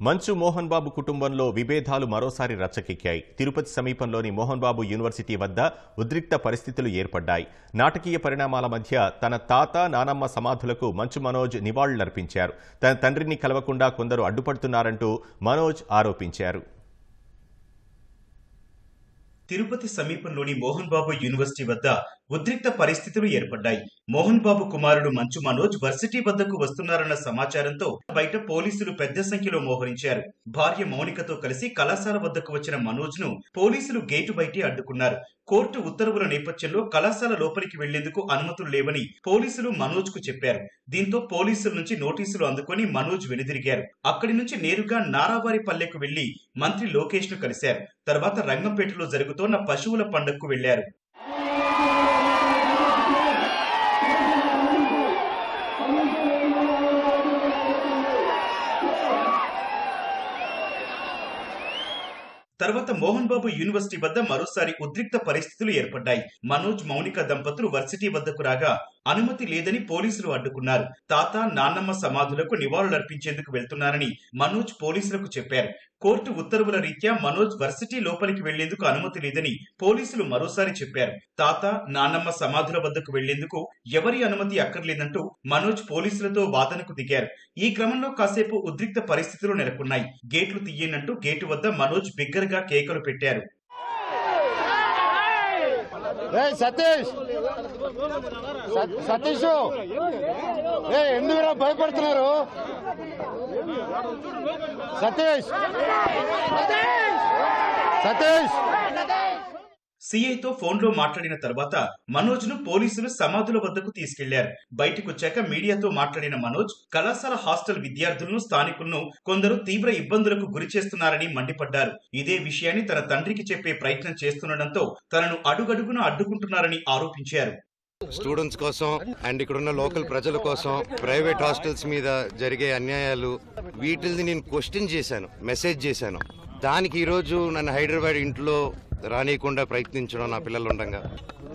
మంచు మోహన్ బాబు కుటుంబంలో విభేదాలు మరోసారి రచ్చకెక్కాయి. తిరుపతి సమీపంలోని మోహన్ బాబు యూనివర్సిటీ వద్ద ఉద్రిక్త పరిస్థితులు ఏర్పడ్డాయి. నాటకీయ పరిణామాల మధ్య తన తాత నానమ్మ సమాధులకు మంచు మనోజ్ నివాళులర్పించారు. తన తండ్రిని కలవకుండా కొందరు అడ్డుపడుతున్నారంటూ మనోజ్ ఆరోపించారు. తిరుపతి సమీపంలోని మోహన్ బాబు యూనివర్సిటీ వద్ద ఉద్రిక్త పరిస్థితులు ఏర్పడ్డాయి. మోహన్ బాబు కుమారుడు మంచు మనోజ్ వర్సిటీ వద్దకు వస్తున్నారన్న సమాచారంతో బయట పోలీసులు పెద్ద సంఖ్యలో మోహరించారు. భార్య మౌనికతో కలిసి కళాశాల వద్దకు వచ్చిన మనోజ్ను పోలీసులు గేటు బయటే అడ్డుకున్నారు. కోర్టు ఉత్తర్వుల నేపథ్యంలో కళాశాల లోపలికి వెళ్ళేందుకు అనుమతులు లేవని పోలీసులు మనోజ్కు చెప్పారు. దీంతో పోలీసుల నుంచి నోటీసులు అందుకొని మనోజ్ వెనుదిరిగారు. అక్కడి నుంచి నేరుగా నారావారి పల్లెకు వెళ్ళి మంత్రి లోకేష్ను కలిశారు. తర్వాత రంగంపేటలో జరుగుతోన్న పశువుల పండగకు వెళ్ళారు. తర్వాత మోహన్ బాబు యూనివర్సిటీ వద్ద మరోసారి ఉద్రిక్త పరిస్థితులు ఏర్పడ్డాయి. మనోజ్ మౌనిక దంపతులు వర్సిటీ వద్దకు రాగా అనుమతి లేదని పోలీసులు అడ్డుకున్నారు. తాత నాన్నమ్మ సమాధులకు నివాళులర్పించేందుకు వెళ్తున్నారని మనోజ్ పోలీసులకు చెప్పారు. కోర్టు ఉత్తర్వుల రీత్యా మనోజ్ వర్సిటీ లోపలికి వెళ్ళేందుకు అనుమతి లేదని పోలీసులు మరోసారి చెప్పారు. తాత నాన్నమ్మ సమాధుల వద్దకు వెళ్ళేందుకు ఎవరి అనుమతి అక్కర్లేదంటూ మనోజ్ పోలీసులతో వాదనకు దిగారు. ఈ క్రమంలో కాసేపు ఉద్రిక్త పరిస్థితులు నెలకొన్నాయి. గేట్లు తీయనంటూ గేటు వద్ద మనోజ్ బిగ్గరగా కేకలు పెట్టారు. ఏ సతీష్. సత్- సతీష్. ఏ ఎందుకురా భయపడుతున్నారు? సతీష్. సతీష్. సీఐతో ఫోన్లో మాట్లాడిన తర్వాత మనోజ్ను పోలీసులు సమాధుల వద్దకు తీసుకెళ్ళారు. బయటకొచ్చాక మీడియాతో మాట్లాడిన మనోజ్ కళాశాల హాస్టల్ విద్యార్థులను స్థానికులను కొందరు తీవ్ర ఇబ్బందులకు గురి చేస్తున్నారని మండిపడ్డారు. ఇదే విషయాన్ని తన తండ్రికి చెప్పే ప్రయత్నం చేస్తుండటంతో తనను అడుగడుగున అడ్డుకుంటున్నారని ఆరోపించారు. స్టూడెంట్స్ కోసం అండ్ ఇక్కడ ఉన్న లోకల్ ప్రజల కోసం ప్రైవేట్ హాస్టల్స్ మీద జరిగే అన్యాయాలు వీటిని నేను క్వశ్చన్ చేశాను మెసేజ్ చేశాను. దానికి ఈరోజు నన్ను హైదరాబాద్ ఇంట్లో రానియకుండా ప్రయత్నించడం నా పిల్లలు ఉండగా.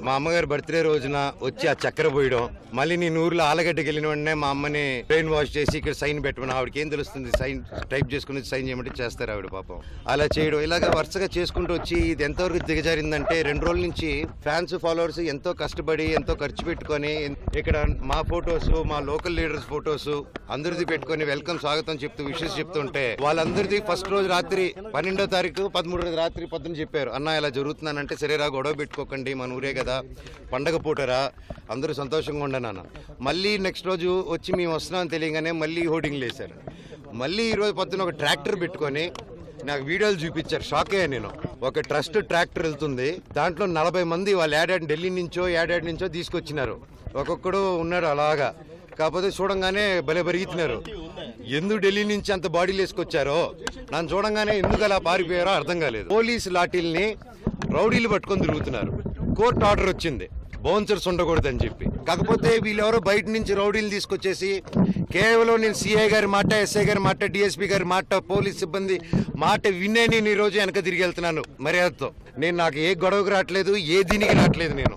మా అమ్మగారి బర్త్డే రోజున వచ్చి ఆ చక్కెర పోయడం మళ్ళీ నేను ఊర్లో ఆలగడ్డకి వెళ్ళిన వెంటనే మా అమ్మని బ్రెయిన్ వాష్ చేసి ఇక్కడ సైన్ పెట్టమని ఆవిడకి ఏం తెలుస్తుంది? సైన్ టైప్ చేసుకుని సైన్ చేయమంటే చేస్తారు ఆవిడ పాపం. అలా చేయడం ఇలాగ వరుసగా చేసుకుంటూ వచ్చి ఇది ఎంతవరకు దిగజారిందంటే రెండు రోజుల నుంచి ఫ్యాన్స్ ఫాలోవర్స్ ఎంతో కష్టపడి ఎంతో ఖర్చు పెట్టుకొని ఇక్కడ మా ఫొటోస్ మా లోకల్ లీడర్స్ ఫొటోస్ అందరిది పెట్టుకొని వెల్కమ్ స్వాగతం చెప్తూ విషెస్ చెప్తుంటే వాళ్ళందరిది ఫస్ట్ రోజు రాత్రి పన్నెండో తారీఖు పదమూడు రోజు రాత్రి పొద్దున చెప్పారు. అన్న ఇలా జరుగుతున్నానంటే సరేరా గొడవ పెట్టుకోకండి మన ఊరే కదా పండగ పూటరా అందరూ సంతోషంగా ఉండనాన్న మళ్ళీ నెక్స్ట్ రోజు వచ్చి మేము వస్తున్నామని తెలియగానే మళ్ళీ హోర్డింగ్లు వేశారు మళ్ళీ ఈరోజు పొద్దున ఒక ట్రాక్టర్ పెట్టుకొని నాకు వీడియోలు చూపించారు. షాక్ అయ్యా నేను. ఒక ట్రస్ట్ ట్రాక్టర్ వెళ్తుంది. దాంట్లో నలభై మంది వాళ్ళు ఏడాడి ఢిల్లీ నుంచో ఏడాడి నుంచో తీసుకొచ్చినారు. ఒక్కొక్కడు ఉన్నాడు అలాగా. కాకపోతే చూడంగానే భలే పెరిగితున్నారు ఎందుకు ఢిల్లీ నుంచి అంత బాడీలు వేసుకొచ్చారో? నన్ను చూడంగానే ఎందుకు అలా పారిపోయారో అర్థం కాలేదు. పోలీసు లాఠీల్ని రౌడీలు పట్టుకొని తిరుగుతున్నారు. కోర్టు ఆర్డర్ వచ్చింది. బౌన్సర్స్ ఉండకూడదని చెప్పి. కాకపోతే వీళ్ళెవరో బయట నుంచి రౌడీలు తీసుకొచ్చేసి కేవలం నేను సీఐ గారి మాట ఎస్ఐ గారి మాట డిఎస్పీ గారి మాట పోలీస్ సిబ్బంది మాట వినే నేను ఈరోజు వెనక తిరిగి వెళ్తున్నాను. మర్యాదతో. నేను నాకు ఏ గొడవకు రావట్లేదు ఏ దీనికి రావట్లేదు నేను.